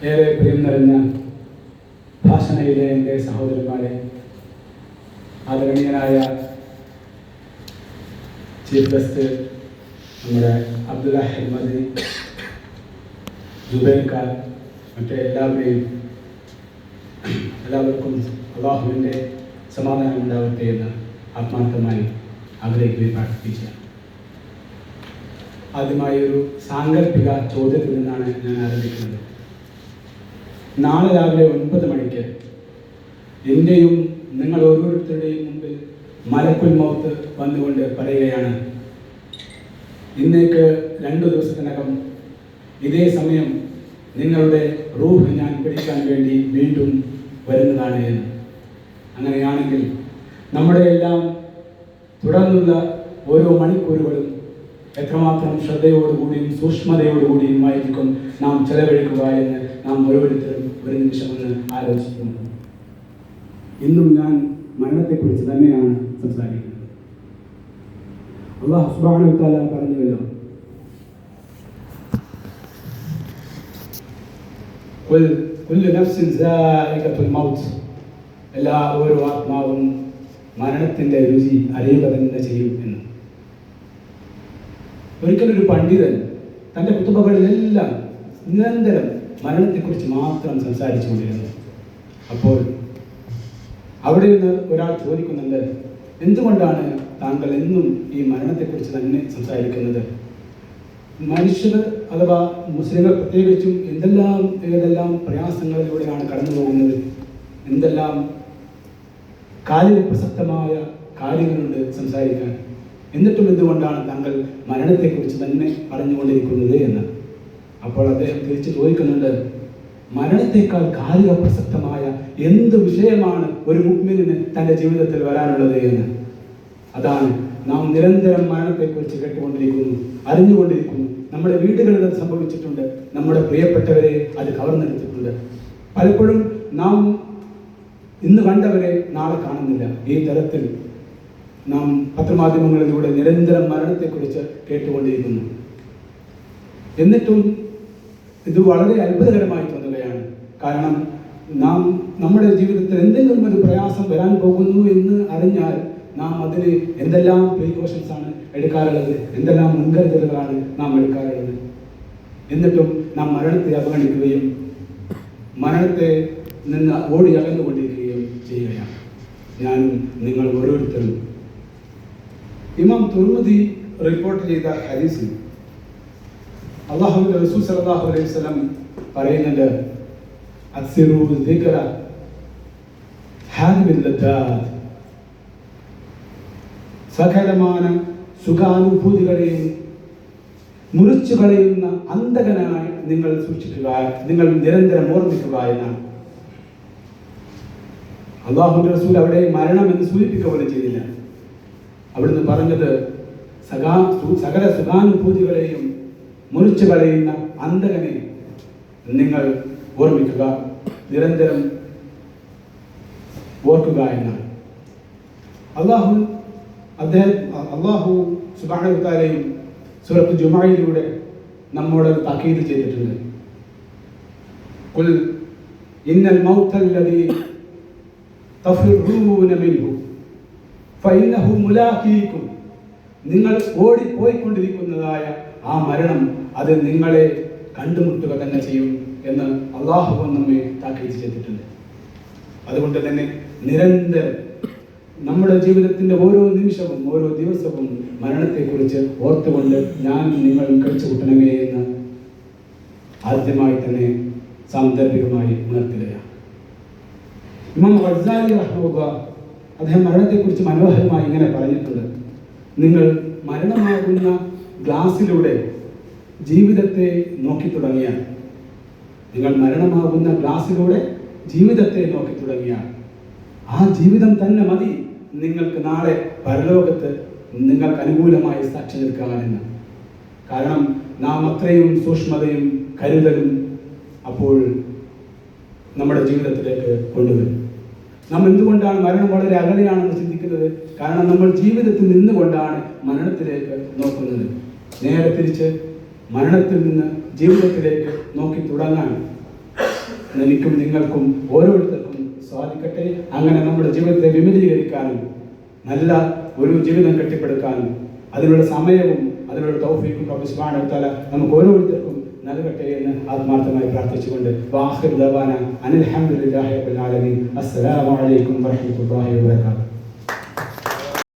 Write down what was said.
ഏറെ പ്രിയം നിറഞ്ഞ ഭാഷണയിലെ എന്റെ സഹോദരന്മാരെ ആദരണീയനായ ചീഫ് ഗസ്റ്റ് നമ്മുടെ അബ്ദുല്ല അഹമ്മദ് മറ്റേ എല്ലാവരെയും എല്ലാവർക്കും അള്ളാഹുവിന്റെ സമാധാനം ഉണ്ടാവട്ടെ എന്ന് ആത്മാർത്ഥമായി ആഗ്രഹിക്കുകയും പ്രാർത്ഥിക്കുകയാണ് ആദ്യമായി ഒരു സാങ്കല്പിക ചോദ്യത്തിൽ നിന്നാണ് ഞാൻ നാളെ രാവിലെ ഒൻപത് മണിക്ക് എന്റെയും നിങ്ങൾ ഓരോരുത്തരുടെയും മുമ്പിൽ മലക്കുൽ മൗത്ത് വന്നുകൊണ്ട് പറയുകയാണ്. ഇന്നേക്ക് രണ്ടു ദിവസത്തിനകം ഇതേ സമയം നിങ്ങളുടെ റൂഹ് ഞാൻ പിടിക്കാൻ വേണ്ടി വീണ്ടും വരുന്നതാണ് എന്ന്. അങ്ങനെയാണെങ്കിൽ നമ്മുടെ എല്ലാം തുടർന്നുള്ള ഓരോ മണിക്കൂറുകളും എത്രമാത്രം ശ്രദ്ധയോടുകൂടിയും സൂക്ഷ്മതയോടുകൂടിയും ആയിരിക്കും നാം ചെലവഴിക്കുക എന്ന് നാം ഓരോരുത്തരും ഒരു നിമിഷമെന്ന് ആലോചിക്കുന്നത് ഇന്നും ഞാൻ മരണത്തെക്കുറിച്ച് തന്നെയാണ് സംസാരിക്കുന്നത്. അള്ളാഹു തആല പറഞ്ഞുവല്ലോ. എല്ലാ ഓരോ ആത്മാവും മരണത്തിന്റെ രുചി അറിയുക തന്നെ ചെയ്യും എന്ന്. ഒരിക്കലൊരു പണ്ഡിതൻ തന്റെ കുത്തുബകളിലെല്ലാം നിരന്തരം മരണത്തെക്കുറിച്ച് മാത്രം സംസാരിച്ചുകൊണ്ടിരുന്നു. അപ്പോൾ അവിടെ നിന്ന് ഒരാൾ ചോദിക്കുന്നുണ്ട് എന്തുകൊണ്ടാണ് താങ്കൾ എന്നും ഈ മരണത്തെക്കുറിച്ച് തന്നെ സംസാരിക്കുന്നത്? മനുഷ്യർ അഥവാ മുസ്ലിങ്ങൾ പ്രത്യേകിച്ചും എന്തെല്ലാം ഏതെല്ലാം പ്രയാസങ്ങളിലൂടെയാണ് കടന്നു പോകുന്നത്? എന്തെല്ലാം കാലിക പ്രസക്തമായ കാര്യങ്ങളുണ്ട് സംസാരിക്കാൻ? എന്നിട്ടും എന്തുകൊണ്ടാണ് താങ്കൾ മരണത്തെക്കുറിച്ച് തന്നെ പറഞ്ഞുകൊണ്ടിരിക്കുന്നത് എന്ന്? അപ്പോൾ അദ്ദേഹം തിരിച്ചു ചോദിക്കുന്നുണ്ട് മരണത്തെക്കാൾ കാലിക പ്രസക്തമായ എന്ത് വിഷയമാണ് ഒരു മുഗ്മിനിന് തന്റെ ജീവിതത്തിൽ വരാനുള്ളത് എന്ന്? അതാണ് നാം നിരന്തരം മരണത്തെക്കുറിച്ച് കേട്ടുകൊണ്ടിരിക്കുന്നു അറിഞ്ഞുകൊണ്ടിരിക്കുന്നു. നമ്മുടെ വീടുകളിൽ അത് സംഭവിച്ചിട്ടുണ്ട്. നമ്മുടെ പ്രിയപ്പെട്ടവരെ അത് കവർന്നെടുത്തിട്ടുണ്ട്. പലപ്പോഴും നാം ഇന്ന് കണ്ടവരെ നാളെ കാണുന്നില്ല. ഈ തരത്തിൽ നാം പത്രമാധ്യമങ്ങളിലൂടെ നിരന്തരം മരണത്തെക്കുറിച്ച് കേട്ടുകൊണ്ടിരിക്കുന്നു. എന്നിട്ടും ഇത് വളരെ അത്ഭുതകരമായി തോന്നുകയാണ്. കാരണം നാം നമ്മുടെ ജീവിതത്തിൽ എന്തെങ്കിലും ഒരു പ്രയാസം വരാൻ പോകുന്നു എന്ന് അറിഞ്ഞാൽ നാം അതിന് എന്തെല്ലാം പ്രീക്കോഷൻസ് ആണ് എടുക്കാറുള്ളത്? എന്തെല്ലാം മുൻകരുതലുകളാണ് നാം എടുക്കാറുള്ളത്? എന്നിട്ടും നാം മരണത്തെ അവഗണിക്കുകയും മരണത്തെ നിന്ന് ഓടി അകന്നുകൊണ്ടിരിക്കുകയും ചെയ്യുകയാണ്. ഞാനും നിങ്ങൾ ഓരോരുത്തരും ഇമാം തുർമുദി റിപ്പോർട്ട് ചെയ്ത ഹദീസിൽ അള്ളാഹു റസൂൽ സല്ലല്ലാഹു അലൈഹി വസല്ലം പറയുന്നുണ്ട് സകലമാന സുഖാനുഭൂതികളെയും മുറിച്ചു കളയുന്ന അന്ധകനായി നിങ്ങൾ സൂക്ഷിക്കുക നിങ്ങൾ നിരന്തരം ഓർമ്മിക്കുക എന്നാണ്. അള്ളാഹു റസൂൽ അവിടെ മരണം എന്ന് സൂചിപ്പിക്കുക പോലും ചെയ്തില്ല. അവിടുന്ന് പറഞ്ഞത് സകാ സകല സുഖാനുഭൂതികളെയും മുറിച്ചു കളയുന്ന അന്തകനെ നിങ്ങൾ ഓർമ്മിക്കുക. നിരന്തരം ഓർക്കുക എന്നാണ്. അള്ളാഹു അദ്ദേഹം അള്ളാഹു സുബാനത്താലെയും സൂറത്ത് ജുമായിലൂടെ നമ്മോട് താക്കീത് ചെയ്തിട്ടുണ്ട്. ഇന്നൽ മൗത്തല്ലതി തഫിറൂന മിൻഹു. ഫഇന്നഹു മുലാഖീകും നിങ്ങൾ ഓടിപ്പോയിക്കൊണ്ടിരിക്കുന്നതായ ആ മരണം അത് നിങ്ങളെ കണ്ടുമുട്ടുക തന്നെ ചെയ്യും എന്ന് അള്ളാഹു നമ്മെ താക്കീത് ചെയ്തിട്ടുണ്ട്. അതുകൊണ്ട് തന്നെ നിരന്തരം നമ്മുടെ ജീവിതത്തിന്റെ ഓരോ നിമിഷവും ഓരോ ദിവസവും മരണത്തെക്കുറിച്ച് ഓർത്തുകൊണ്ട് ഞാൻ നിങ്ങൾ കഴിച്ചു കൂട്ടണമേ എന്ന് ആദ്യമായി തന്നെ സാന്ദർഭികമായി ഉണർത്തുകയാണ്. ഇമാം റസാലി അദ്ദേഹം മരണത്തെക്കുറിച്ച് മനോഹരമായി ഇങ്ങനെ പറഞ്ഞിട്ടുണ്ട്. നിങ്ങൾ മരണമാകുന്ന ഗ്ലാസിലൂടെ ജീവിതത്തെ നോക്കി തുടങ്ങിയാൽ. നിങ്ങൾ മരണമാകുന്ന ഗ്ലാസിലൂടെ ജീവിതത്തെ നോക്കി തുടങ്ങിയാൽ. ആ ജീവിതം തന്നെ മതി നിങ്ങൾക്ക് നാളെ പരലോകത്ത് നിങ്ങൾക്ക് അനുകൂലമായി സാക്ഷി നിൽക്കാനെന്ന് കാരണം നാം അത്രയും സൂക്ഷ്മതയും കരുതലും അപ്പോൾ നമ്മുടെ ജീവിതത്തിലേക്ക് കൊണ്ടുവരും. നാം എന്തുകൊണ്ടാണ് മരണം വളരെ അകലെയാണെന്ന് ചിന്തിക്കുന്നത്? കാരണം നമ്മൾ ജീവിതത്തിൽ നിന്നുകൊണ്ടാണ് മരണത്തിലേക്ക് നോക്കുന്നത്. നേരെ തിരിച്ച് മരണത്തിൽ നിന്ന് ജീവിതത്തിലേക്ക് നോക്കി തുടങ്ങാൻ എനിക്കും നിങ്ങൾക്കും ഓരോരുത്തർക്കും സാധിക്കട്ടെ. അങ്ങനെ നമ്മുടെ ജീവിതത്തെ വിപുലീകരിക്കാനും നല്ല ഒരു ജീവിതം കെട്ടിപ്പടുക്കാനും അതിനുള്ള സമയവും അതിനുള്ള തൗഫീക്കും റബ്ബ് നമുക്ക് ഓരോരുത്തർക്കും നൽകട്ടെ എന്ന് ആത്മാർത്ഥമായി പ്രാർത്ഥിച്ചുകൊണ്ട് വാഹിർ ദവാന അനിൽഹമ്മദ് അസ്സലാമലൈക്കും വർഹമത്തുള്ളാഹി വാത്തു